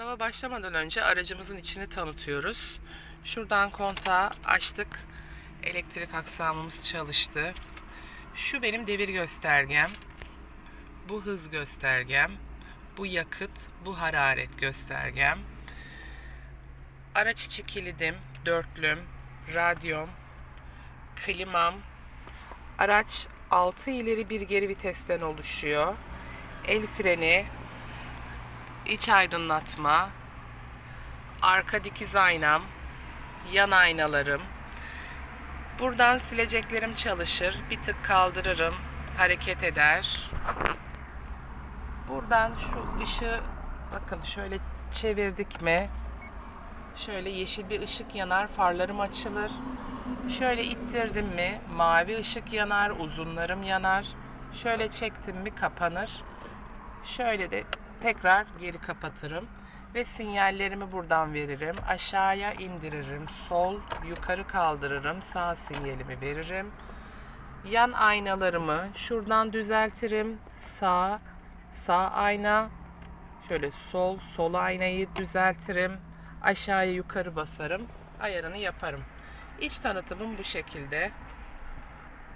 Sınava başlamadan önce aracımızın içini tanıtıyoruz. Şuradan kontağı açtık. Elektrik aksamımız çalıştı. Şu benim devir göstergem. Bu hız göstergem. Bu yakıt, bu hararet göstergem. Araç içi kilidim, dörtlüm, radyom, klimam. Araç 6 ileri bir geri vitesten oluşuyor. El freni, iç aydınlatma, arka dikiz aynam, yan aynalarım. Buradan sileceklerim çalışır. Bir tık kaldırırım, hareket eder. Buradan şu ışığı bakın şöyle çevirdik mi şöyle yeşil bir ışık yanar, farlarım açılır. Şöyle ittirdim mi mavi ışık yanar, uzunlarım yanar. Şöyle çektim mi kapanır. Şöyle de tekrar geri kapatırım ve sinyallerimi buradan veririm. Aşağıya indiririm. Sol, yukarı kaldırırım. Sağ sinyalimi veririm. Yan aynalarımı şuradan düzeltirim. Sağ, sağ ayna. Şöyle sol, sol aynayı düzeltirim. Aşağıya yukarı basarım. Ayarını yaparım. İç tanıtımım bu şekilde.